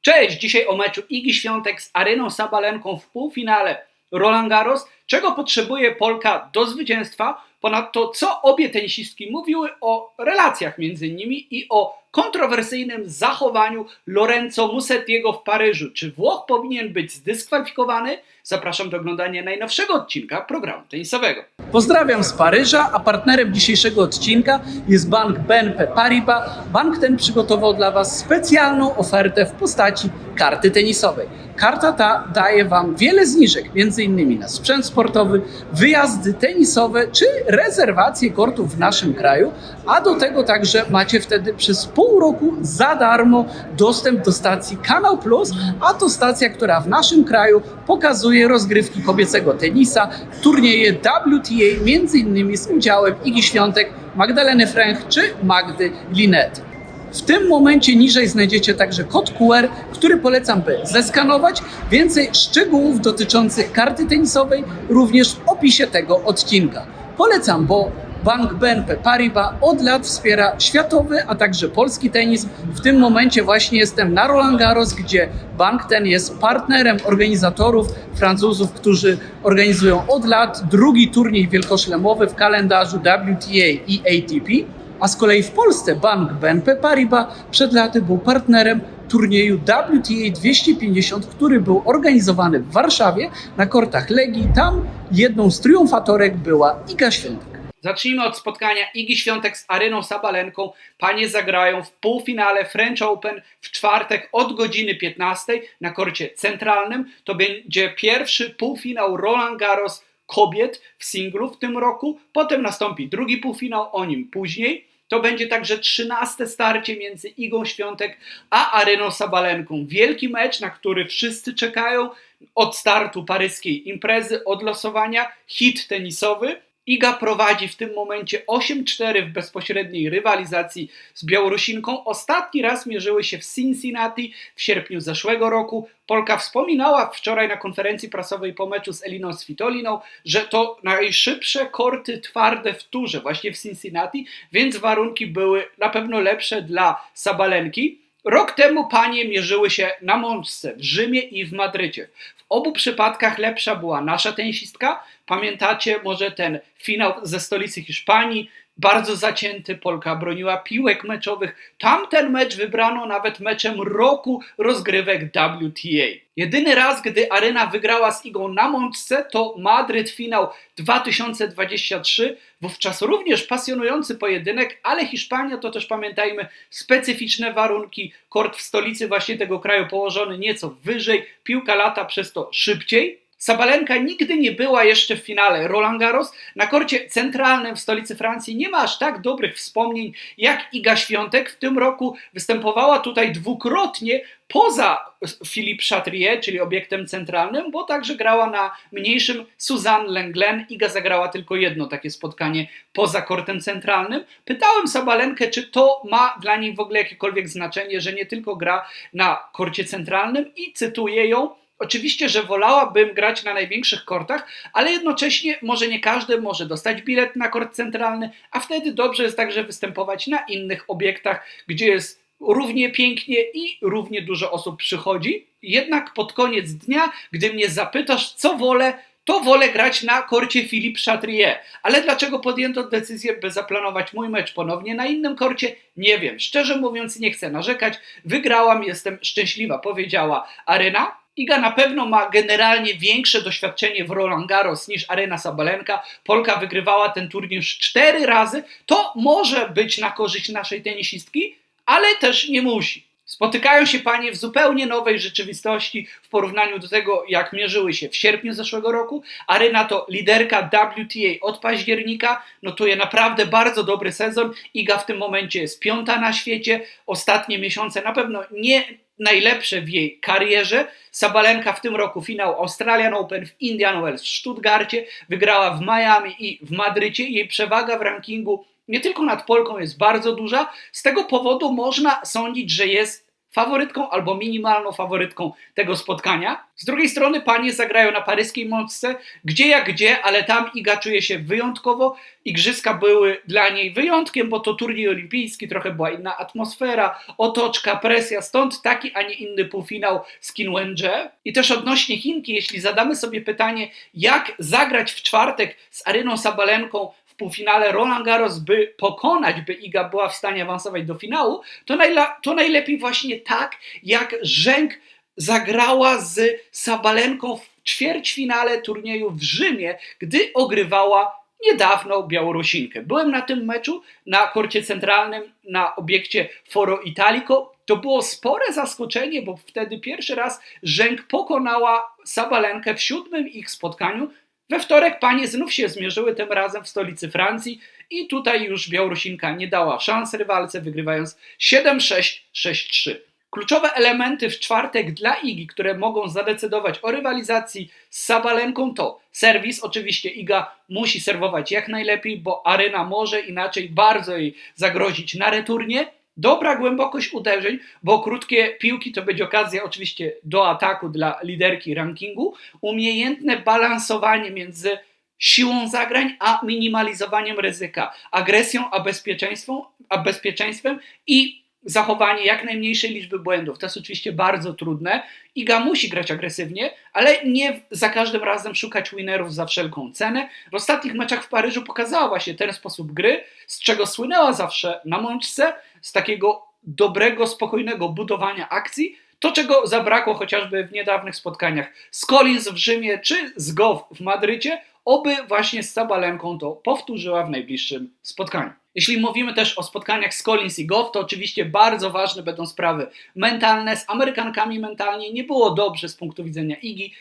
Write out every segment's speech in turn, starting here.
Cześć! Dzisiaj o meczu Igi Świątek z Areną Sabalenką w półfinale Roland Garros. Czego potrzebuje Polka do zwycięstwa? Ponadto, co obie tenisistki mówiły o relacjach między nimi i o kontrowersyjnym zachowaniu Lorenzo Musettiego w Paryżu. Czy Włoch powinien być zdyskwalifikowany? Zapraszam do oglądania najnowszego odcinka programu tenisowego. Pozdrawiam z Paryża, a partnerem dzisiejszego odcinka jest bank BNP Paribas. Bank ten przygotował dla Was specjalną ofertę w postaci karty tenisowej. Karta ta daje Wam wiele zniżek, m.in. na sprzęt sportowy, wyjazdy tenisowe czy rezerwacje kortów w naszym kraju, a do tego także macie wtedy przez pół roku za darmo dostęp do stacji Kanał Plus, a to stacja, która w naszym kraju pokazuje rozgrywki kobiecego tenisa, turnieje WTA, między innymi z udziałem Igi Świątek, Magdaleny Fręch czy Magdy Linet. W tym momencie niżej znajdziecie także kod QR, który polecam by zeskanować. Więcej szczegółów dotyczących karty tenisowej również w opisie tego odcinka. Polecam, bo Bank BNP Paribas od lat wspiera światowy, a także polski tenis. W tym momencie właśnie jestem na Roland Garros, gdzie bank ten jest partnerem organizatorów Francuzów, którzy organizują od lat drugi turniej wielkoszlemowy w kalendarzu WTA i ATP. A z kolei w Polsce bank BNP Paribas przed laty był partnerem turnieju WTA 250, który był organizowany w Warszawie na kortach Legii. Tam jedną z triumfatorek była Iga Świątek. Zacznijmy od spotkania Igi Świątek z Aryną Sabalenką. Panie zagrają w półfinale French Open w czwartek od godziny 15 na korcie centralnym. To będzie pierwszy półfinał Roland Garros kobiet w singlu w tym roku. Potem nastąpi drugi półfinał, o nim później. To będzie także trzynaste starcie między Igą Świątek a Areną Sabalenką. Wielki mecz, na który wszyscy czekają od startu paryskiej imprezy, od losowania, hit tenisowy. Iga prowadzi w tym momencie 8-4 w bezpośredniej rywalizacji z Białorusinką. Ostatni raz mierzyły się w Cincinnati w sierpniu zeszłego roku. Polka wspominała wczoraj na konferencji prasowej po meczu z Eliną Svitoliną, że to najszybsze korty twarde w turze właśnie w Cincinnati, więc warunki były na pewno lepsze dla Sabalenki. Rok temu panie mierzyły się na Mączce w Rzymie i w Madrycie. W obu przypadkach lepsza była nasza tenisistka. Pamiętacie może ten finał ze stolicy Hiszpanii, bardzo zacięty, Polka broniła piłek meczowych. Tamten mecz wybrano nawet meczem roku rozgrywek WTA. Jedyny raz, gdy Arena wygrała z Igą na Mączce, to Madryt finał 2023. Wówczas również pasjonujący pojedynek, ale Hiszpania to też pamiętajmy specyficzne warunki. Kort w stolicy właśnie tego kraju położony nieco wyżej, piłka lata przez to szybciej. Sabalenka nigdy nie była jeszcze w finale Roland Garros. Na korcie centralnym w stolicy Francji nie ma aż tak dobrych wspomnień jak Iga Świątek. W tym roku występowała tutaj dwukrotnie poza Philippe Chatrier, czyli obiektem centralnym, bo także grała na mniejszym Suzanne Lenglen. Iga zagrała tylko jedno takie spotkanie poza kortem centralnym. Pytałem Sabalenkę, czy to ma dla niej w ogóle jakiekolwiek znaczenie, że nie tylko gra na korcie centralnym i cytuję ją, Oczywiście, że wolałabym grać na największych kortach, ale jednocześnie może nie każdy może dostać bilet na kort centralny, a wtedy dobrze jest także występować na innych obiektach, gdzie jest równie pięknie i równie dużo osób przychodzi. Jednak pod koniec dnia, gdy mnie zapytasz, co wolę, to wolę grać na korcie Philippe Chatrier. Ale dlaczego podjęto decyzję, by zaplanować mój mecz ponownie na innym korcie? Nie wiem. Szczerze mówiąc, nie chcę narzekać. Wygrałam, jestem szczęśliwa, powiedziała Arena. Iga na pewno ma generalnie większe doświadczenie w Roland Garros niż Arena Sabalenka. Polka wygrywała ten turniej już cztery razy. To może być na korzyść naszej tenisistki, ale też nie musi. Spotykają się panie w zupełnie nowej rzeczywistości w porównaniu do tego, jak mierzyły się w sierpniu zeszłego roku. Arena to liderka WTA od października, notuje naprawdę bardzo dobry sezon. Iga w tym momencie jest piąta na świecie. Ostatnie miesiące na pewno nie najlepsze w jej karierze. Sabalenka w tym roku finał Australian Open w Indian Wells w Stuttgarcie, wygrała w Miami i w Madrycie. Jej przewaga w rankingu nie tylko nad Polką jest bardzo duża, z tego powodu można sądzić, że jest faworytką albo minimalną faworytką tego spotkania. Z drugiej strony panie zagrają na paryskiej mocce, gdzie jak gdzie, ale tam Iga czuje się wyjątkowo. Igrzyska były dla niej wyjątkiem, bo to turniej olimpijski, trochę była inna atmosfera, otoczka, presja, stąd taki, a nie inny półfinał z Kim Wen-je. I też odnośnie Chinki, jeśli zadamy sobie pytanie, jak zagrać w czwartek z Aryną Sabalenką półfinale Roland Garros, by pokonać, by Iga była w stanie awansować do finału, to, najla, to najlepiej właśnie tak, jak Rzęk zagrała z Sabalenką w ćwierćfinale turnieju w Rzymie, gdy ogrywała niedawno Białorusinkę. Byłem na tym meczu na korcie centralnym na obiekcie Foro Italico. To było spore zaskoczenie, bo wtedy pierwszy raz Rzęk pokonała Sabalenkę w siódmym ich spotkaniu we wtorek panie znów się zmierzyły, tym razem w stolicy Francji i tutaj już Białorusinka nie dała szans rywalce, wygrywając 7-6, 6-3. Kluczowe elementy w czwartek dla Igi, które mogą zadecydować o rywalizacji z Sabalenką to serwis. Oczywiście Iga musi serwować jak najlepiej, bo arena może inaczej bardzo jej zagrozić na returnie dobra głębokość uderzeń, bo krótkie piłki to będzie okazja oczywiście do ataku dla liderki rankingu, umiejętne balansowanie między siłą zagrań, a minimalizowaniem ryzyka, agresją, a bezpieczeństwem, a bezpieczeństwem i zachowanie jak najmniejszej liczby błędów. To jest oczywiście bardzo trudne. Iga musi grać agresywnie, ale nie za każdym razem szukać winerów za wszelką cenę. W ostatnich meczach w Paryżu pokazała właśnie ten sposób gry, z czego słynęła zawsze na mączce, z takiego dobrego, spokojnego budowania akcji, to, czego zabrakło chociażby w niedawnych spotkaniach z Collins w Rzymie czy z Goff w Madrycie, oby właśnie z Sabalenką to powtórzyła w najbliższym spotkaniu. Jeśli mówimy też o spotkaniach z Collins i Goff, to oczywiście bardzo ważne będą sprawy mentalne. Z Amerykankami mentalnie nie było dobrze z punktu widzenia Igi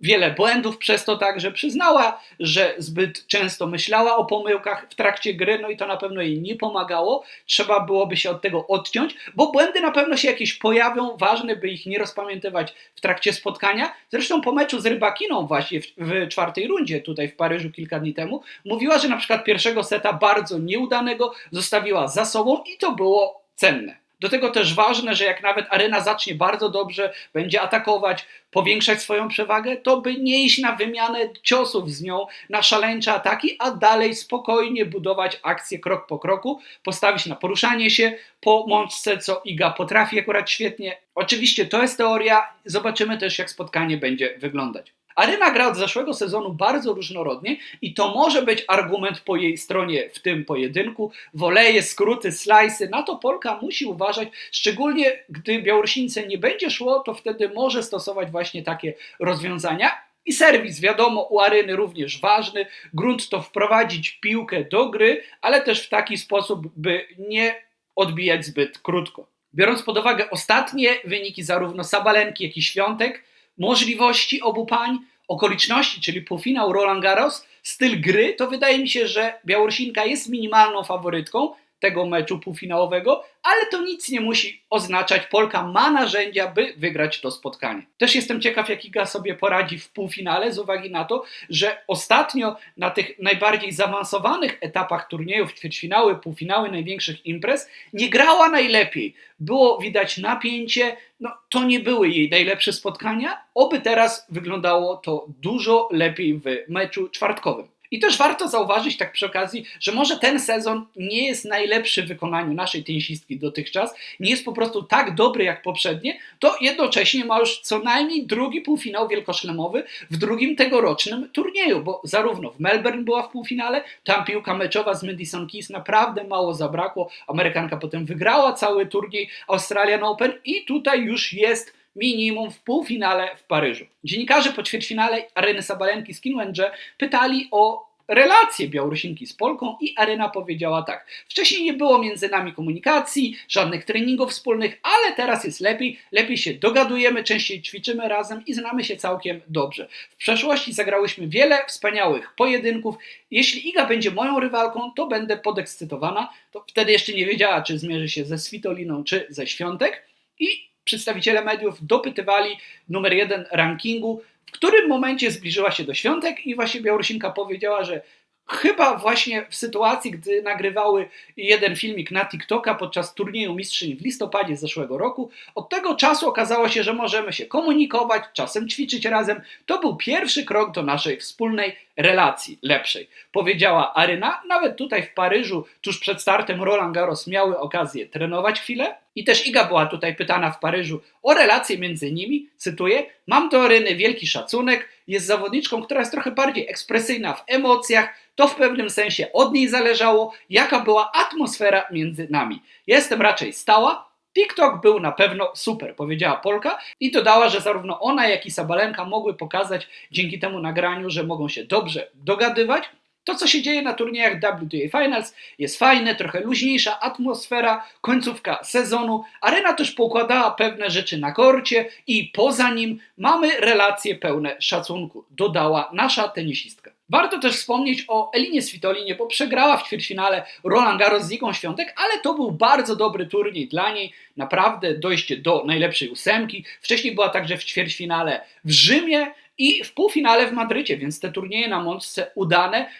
wiele błędów, przez to także przyznała, że zbyt często myślała o pomyłkach w trakcie gry, no i to na pewno jej nie pomagało. Trzeba byłoby się od tego odciąć, bo błędy na pewno się jakieś pojawią, ważne by ich nie rozpamiętywać w trakcie spotkania. Zresztą po meczu z Rybakiną właśnie w, w czwartej rundzie tutaj w Paryżu kilka dni temu, mówiła, że na przykład pierwszego seta bardzo nieudanego zostawiła za sobą i to było cenne. Do tego też ważne, że jak nawet arena zacznie bardzo dobrze, będzie atakować, powiększać swoją przewagę, to by nie iść na wymianę ciosów z nią, na szaleńcze ataki, a dalej spokojnie budować akcję krok po kroku, postawić na poruszanie się po mączce, co Iga potrafi akurat świetnie. Oczywiście to jest teoria, zobaczymy też jak spotkanie będzie wyglądać. Arena gra od zeszłego sezonu bardzo różnorodnie i to może być argument po jej stronie w tym pojedynku. Woleje, skróty, slajsy, na to Polka musi uważać, szczególnie gdy Białorusińce nie będzie szło, to wtedy może stosować właśnie takie rozwiązania. I serwis, wiadomo, u Areny również ważny. Grunt to wprowadzić piłkę do gry, ale też w taki sposób, by nie odbijać zbyt krótko. Biorąc pod uwagę ostatnie wyniki zarówno Sabalenki, jak i Świątek, możliwości obu pań, okoliczności, czyli półfinał Roland Garros, styl gry, to wydaje mi się, że Białorusinka jest minimalną faworytką tego meczu półfinałowego, ale to nic nie musi oznaczać. Polka ma narzędzia, by wygrać to spotkanie. Też jestem ciekaw, jak Iga sobie poradzi w półfinale, z uwagi na to, że ostatnio na tych najbardziej zaawansowanych etapach turniejów, ćwierćfinały, półfinały największych imprez, nie grała najlepiej. Było widać napięcie, no to nie były jej najlepsze spotkania, oby teraz wyglądało to dużo lepiej w meczu czwartkowym. I też warto zauważyć tak przy okazji, że może ten sezon nie jest najlepszy w wykonaniu naszej tenisistki dotychczas, nie jest po prostu tak dobry jak poprzednie, to jednocześnie ma już co najmniej drugi półfinał wielkoszlemowy w drugim tegorocznym turnieju, bo zarówno w Melbourne była w półfinale, tam piłka meczowa z Madison Keys naprawdę mało zabrakło, Amerykanka potem wygrała cały turniej Australian Open i tutaj już jest minimum w półfinale w Paryżu. Dziennikarze po ćwierćfinale Areny Sabalenki z Kinwendże pytali o relacje Białorusinki z Polką i Arena powiedziała tak. Wcześniej nie było między nami komunikacji, żadnych treningów wspólnych, ale teraz jest lepiej, lepiej się dogadujemy, częściej ćwiczymy razem i znamy się całkiem dobrze. W przeszłości zagrałyśmy wiele wspaniałych pojedynków. Jeśli Iga będzie moją rywalką, to będę podekscytowana. To wtedy jeszcze nie wiedziała, czy zmierzy się ze Svitoliną, czy ze Świątek. I przedstawiciele mediów dopytywali numer jeden rankingu, w którym momencie zbliżyła się do świątek i właśnie Białorusinka powiedziała, że chyba właśnie w sytuacji, gdy nagrywały jeden filmik na TikToka podczas turnieju mistrzyń w listopadzie zeszłego roku. Od tego czasu okazało się, że możemy się komunikować, czasem ćwiczyć razem. To był pierwszy krok do naszej wspólnej relacji lepszej, powiedziała Aryna. Nawet tutaj w Paryżu, tuż przed startem Roland Garros, miały okazję trenować chwilę. I też Iga była tutaj pytana w Paryżu o relacje między nimi. Cytuję: Mam do Aryny wielki szacunek, jest zawodniczką, która jest trochę bardziej ekspresyjna w emocjach. To w pewnym sensie od niej zależało, jaka była atmosfera między nami. Jestem raczej stała, TikTok był na pewno super, powiedziała Polka i dodała, że zarówno ona, jak i Sabalenka mogły pokazać dzięki temu nagraniu, że mogą się dobrze dogadywać. To, co się dzieje na turniejach WTA Finals, jest fajne, trochę luźniejsza atmosfera, końcówka sezonu. Arena też pokładała pewne rzeczy na korcie i poza nim mamy relacje pełne szacunku, dodała nasza tenisistka. Warto też wspomnieć o Elinie Svitolinie, bo przegrała w ćwierćfinale Roland Garros z Igą Świątek, ale to był bardzo dobry turniej dla niej, naprawdę dojście do najlepszej ósemki. Wcześniej była także w ćwierćfinale w Rzymie i w półfinale w Madrycie, więc te turnieje na mączce udane.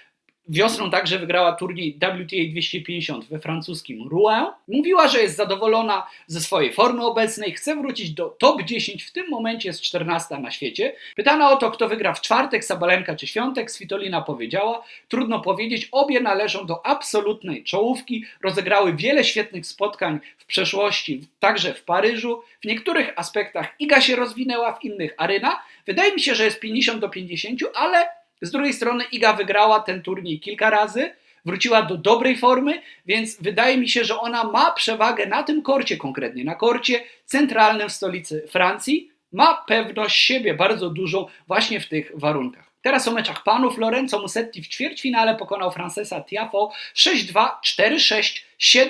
Wiosną także wygrała turniej WTA 250 we francuskim Rouen. Mówiła, że jest zadowolona ze swojej formy obecnej, chce wrócić do top 10, w tym momencie jest 14 na świecie. Pytana o to, kto wygra w czwartek, Sabalenka czy Świątek, Svitolina powiedziała, trudno powiedzieć, obie należą do absolutnej czołówki, rozegrały wiele świetnych spotkań w przeszłości, także w Paryżu. W niektórych aspektach Iga się rozwinęła, w innych Aryna. Wydaje mi się, że jest 50 do 50, ale z drugiej strony Iga wygrała ten turniej kilka razy, wróciła do dobrej formy, więc wydaje mi się, że ona ma przewagę na tym korcie konkretnie, na korcie centralnym w stolicy Francji. Ma pewność siebie bardzo dużą właśnie w tych warunkach. Teraz o meczach panów. Lorenzo Musetti w ćwierćfinale pokonał Francesa Tiafo 6-2, 4-6, 7-5,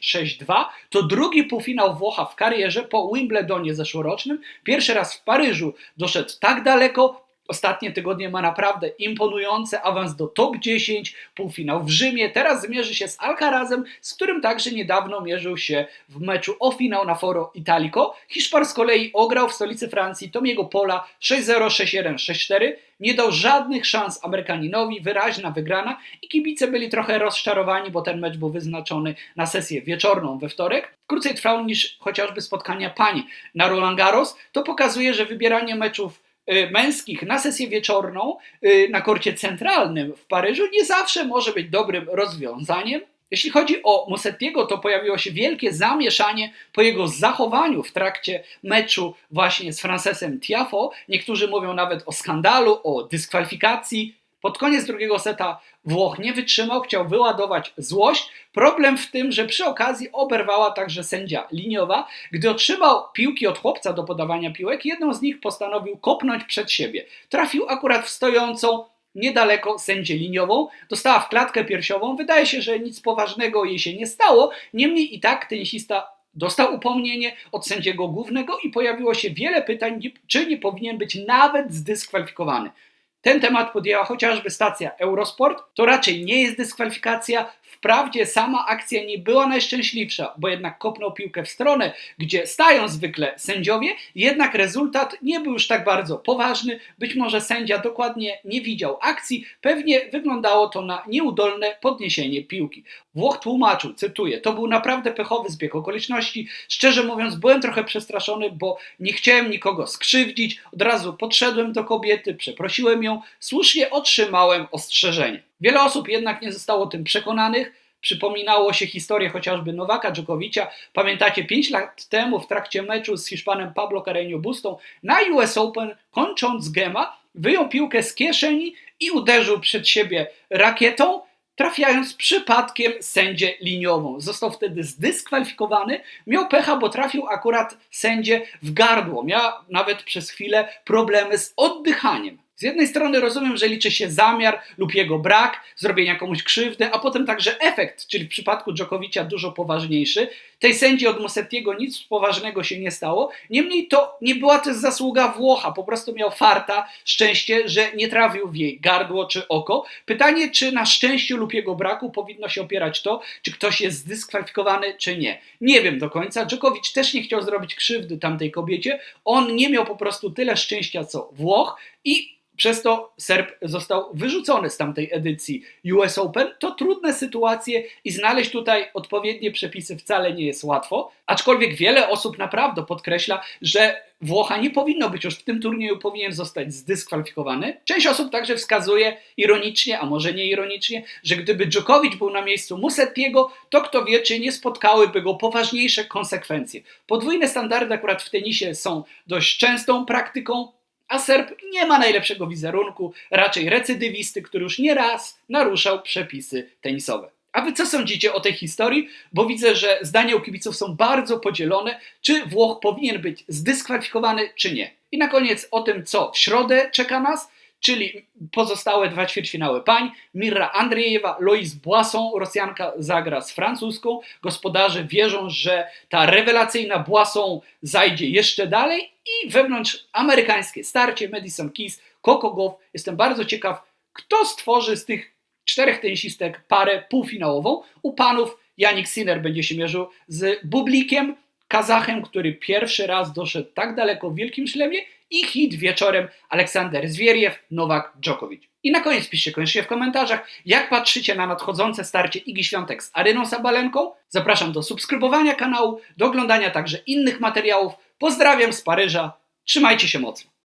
6-2. To drugi półfinał Włocha w karierze po Wimbledonie zeszłorocznym. Pierwszy raz w Paryżu doszedł tak daleko. Ostatnie tygodnie ma naprawdę imponujący awans do top 10, półfinał w Rzymie. Teraz zmierzy się z Alcarazem, z którym także niedawno mierzył się w meczu o finał na Foro Italico. Hiszpan z kolei ograł w stolicy Francji Tomiego Pola 6-0, 6-1, 6-4. Nie dał żadnych szans Amerykaninowi, wyraźna wygrana i kibice byli trochę rozczarowani, bo ten mecz był wyznaczony na sesję wieczorną we wtorek. Krócej trwał niż chociażby spotkania pań na Roland Garros. To pokazuje, że wybieranie meczów męskich na sesję wieczorną y, na korcie centralnym w Paryżu nie zawsze może być dobrym rozwiązaniem. Jeśli chodzi o Musettiego, to pojawiło się wielkie zamieszanie po jego zachowaniu w trakcie meczu właśnie z Francesem Tiafo. Niektórzy mówią nawet o skandalu, o dyskwalifikacji. Pod koniec drugiego seta Włoch nie wytrzymał, chciał wyładować złość. Problem w tym, że przy okazji oberwała także sędzia liniowa. Gdy otrzymał piłki od chłopca do podawania piłek, jedną z nich postanowił kopnąć przed siebie. Trafił akurat w stojącą niedaleko sędzię liniową, dostała w klatkę piersiową. Wydaje się, że nic poważnego jej się nie stało, niemniej i tak tenisista dostał upomnienie od sędziego głównego i pojawiło się wiele pytań, czy nie powinien być nawet zdyskwalifikowany. Ten temat podjęła chociażby stacja Eurosport. To raczej nie jest dyskwalifikacja. Wprawdzie sama akcja nie była najszczęśliwsza, bo jednak kopnął piłkę w stronę, gdzie stają zwykle sędziowie, jednak rezultat nie był już tak bardzo poważny. Być może sędzia dokładnie nie widział akcji, pewnie wyglądało to na nieudolne podniesienie piłki. Włoch tłumaczył, cytuję, to był naprawdę pechowy zbieg okoliczności. Szczerze mówiąc, byłem trochę przestraszony, bo nie chciałem nikogo skrzywdzić. Od razu podszedłem do kobiety, przeprosiłem ją, słusznie otrzymałem ostrzeżenie. Wiele osób jednak nie zostało tym przekonanych. Przypominało się historię chociażby Nowaka Dżokowicza. Pamiętacie, 5 lat temu w trakcie meczu z Hiszpanem Pablo Carreño Bustą na US Open, kończąc gema, wyjął piłkę z kieszeni i uderzył przed siebie rakietą, trafiając przypadkiem sędzię liniową. Został wtedy zdyskwalifikowany. Miał pecha, bo trafił akurat sędzie w gardło. Miał nawet przez chwilę problemy z oddychaniem. Z jednej strony rozumiem, że liczy się zamiar lub jego brak, zrobienia komuś krzywdy, a potem także efekt, czyli w przypadku Dżokowicza dużo poważniejszy. Tej sędzi od Musettiego nic poważnego się nie stało. Niemniej to nie była też zasługa Włocha, po prostu miał farta, szczęście, że nie trafił w jej gardło czy oko. Pytanie, czy na szczęściu lub jego braku powinno się opierać to, czy ktoś jest zdyskwalifikowany, czy nie. Nie wiem do końca. Dżokowicz też nie chciał zrobić krzywdy tamtej kobiecie. On nie miał po prostu tyle szczęścia co Włoch i przez to Serb został wyrzucony z tamtej edycji US Open. To trudne sytuacje i znaleźć tutaj odpowiednie przepisy wcale nie jest łatwo. Aczkolwiek wiele osób naprawdę podkreśla, że Włocha nie powinno być już w tym turnieju, powinien zostać zdyskwalifikowany. Część osób także wskazuje ironicznie, a może nie ironicznie, że gdyby Djokovic był na miejscu Musettiego, to kto wie, czy nie spotkałyby go poważniejsze konsekwencje. Podwójne standardy akurat w tenisie są dość częstą praktyką, a Serb nie ma najlepszego wizerunku, raczej recydywisty, który już nie raz naruszał przepisy tenisowe. A wy co sądzicie o tej historii? Bo widzę, że zdania u kibiców są bardzo podzielone, czy Włoch powinien być zdyskwalifikowany, czy nie. I na koniec o tym, co w środę czeka nas, czyli pozostałe dwa ćwierćfinały pań. Mirra Andriejewa, Lois Boisson, Rosjanka zagra z francuską. Gospodarze wierzą, że ta rewelacyjna Boisson zajdzie jeszcze dalej i wewnątrz amerykańskie starcie Madison Keys, Coco Gauff. Jestem bardzo ciekaw, kto stworzy z tych czterech tenisistek parę półfinałową. U panów Janik Sinner będzie się mierzył z Bublikiem, Kazachem, który pierwszy raz doszedł tak daleko w Wielkim Szlemie i hit wieczorem Aleksander Zwieriew, Nowak Djokovic. I na koniec piszcie koniecznie w komentarzach, jak patrzycie na nadchodzące starcie Igi Świątek z Aryną Sabalenką. Zapraszam do subskrybowania kanału, do oglądania także innych materiałów. Pozdrawiam z Paryża, trzymajcie się mocno.